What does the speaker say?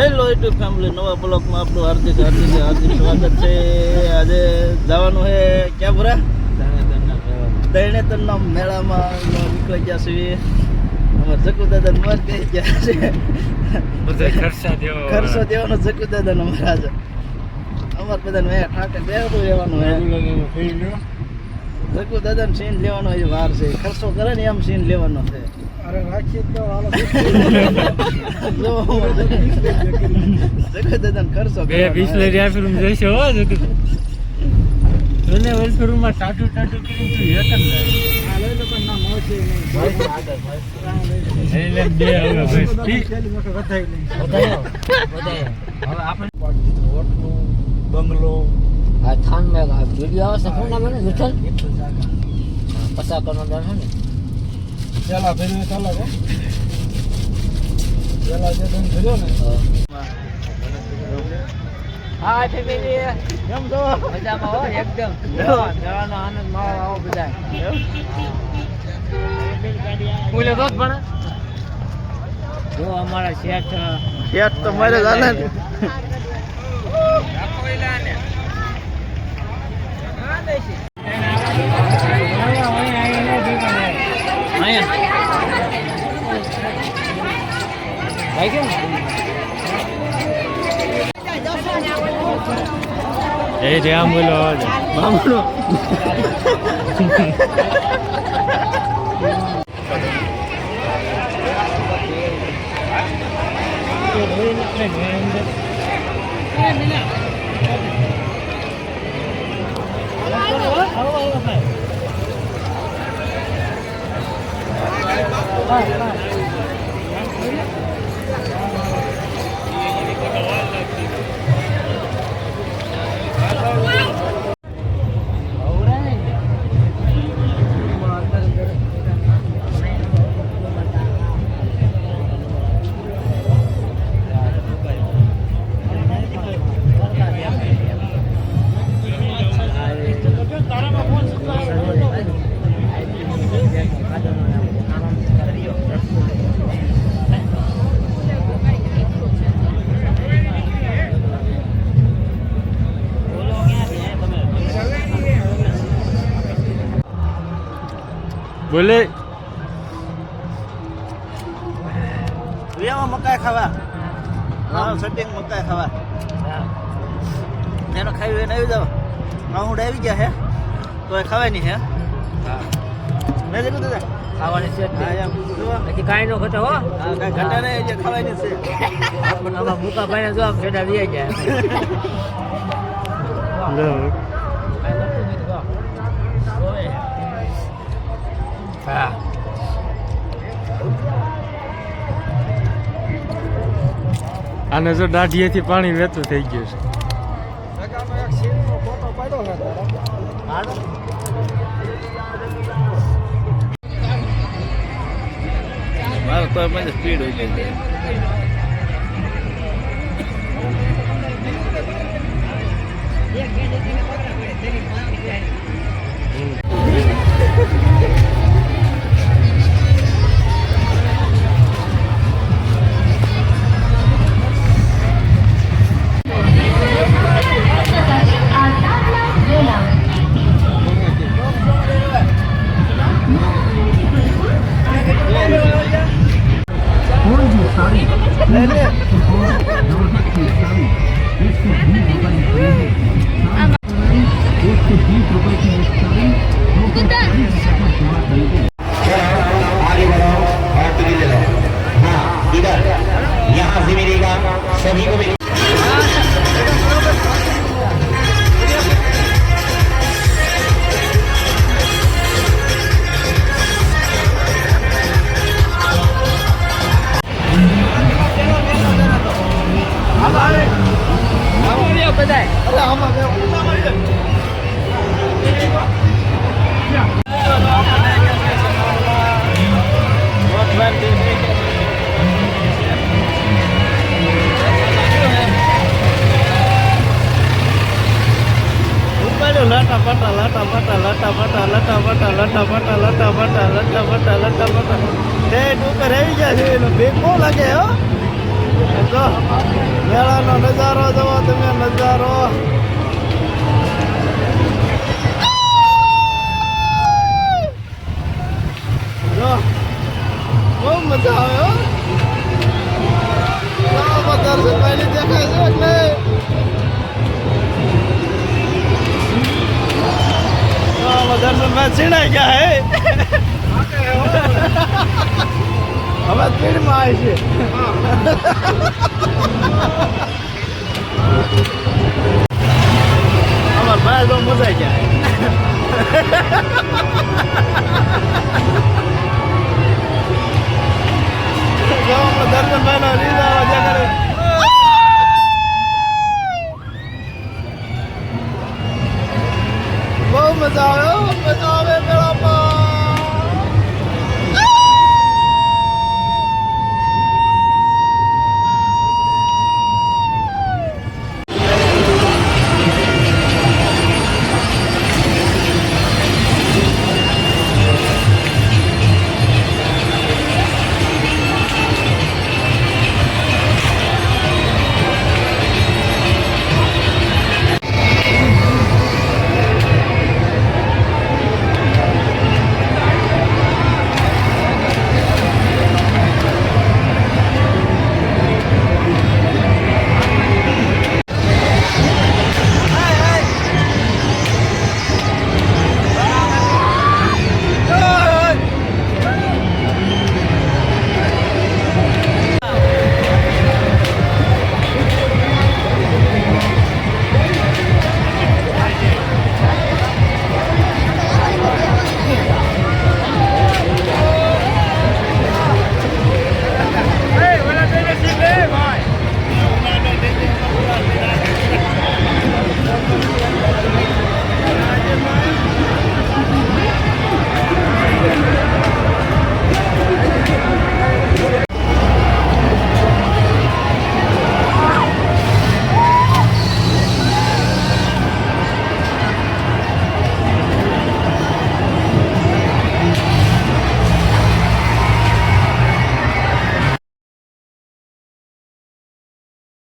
Hello YouTube family નવા બ્લોકમાં આપણું હાર્દિક હાર્દિક હાર્દિક સ્વાગત છે. આજે જવાનું છે ક્યાં ભરા તરણેતરના મેળામાં નીકળી ગયા છીએ. અમારા જકુ દાદા મર ગઈ ગયા છે. ખર્ચો દેવાનો જકુ દાદા અમારા આજે. અમારે બધાને મેં ઠાકે બેહરું રહેવાનું હે જકુ દાદાને સીન લેવાનો એ વાર છે. ખર્ચો કરે ને એમ સીન લેવાનો છે. બંગલો. આ થાન મેં વીડિયો આવશે. ફોન આવે પચાસ કરોડ છે ને? પેલા ભેરવે ચાલો કો પેલા જે તમે ભર્યો ને. હા ફેમિલી. કેમ છો? મજામાં હો એકદમ. જવાનો આનંદ માણો આવો બધા બોલે તો જ પણ જો અમારા શેઠ શેઠ તો મારે જાને thấy chứ Ê, thế ăn mới lo rồi Bám luôn Bye, bye. બોલે. રિયામાં મકાઈ ખાવા. મારો સેટિંગ મકાઈ ખાવા. એનો ખાઈ એને આવી જાવ રાઉન્ડ આવી ગયા હે. તો એ ખાવાય નહીં હે. મેં કીધું દાદા ખાવાની છે બાકી કાંઈ નો ઘટે હો. કાંઈ ઘટા નહીં જે ખાવાની છે. આમાં મૂકા ભાઈને જો આમ છેડા વી જાય આને જો દાઢીએથી પાણી વહેતું થઈ ગયું છે. મારે તો સ્પીડ હોય शांति मिलेगा सभी को मिलेगा બધા ઉપર આવી ગયા છે એનો બહુ લાગે હો. મેળાનો નજારો જુઓ તમે નજારો બહુ મજા આવે હો તો દર્શનભાઈ ની દેખાય છે એટલે તો દર્શનભાઈ છીણાઈ ગયા, હે? હવે ભીડમાં આવે છે. અમાર ભાઈ તો મજા ગયા દર્શનભાઈ નો રીઝા કરે मजा आया मजा आया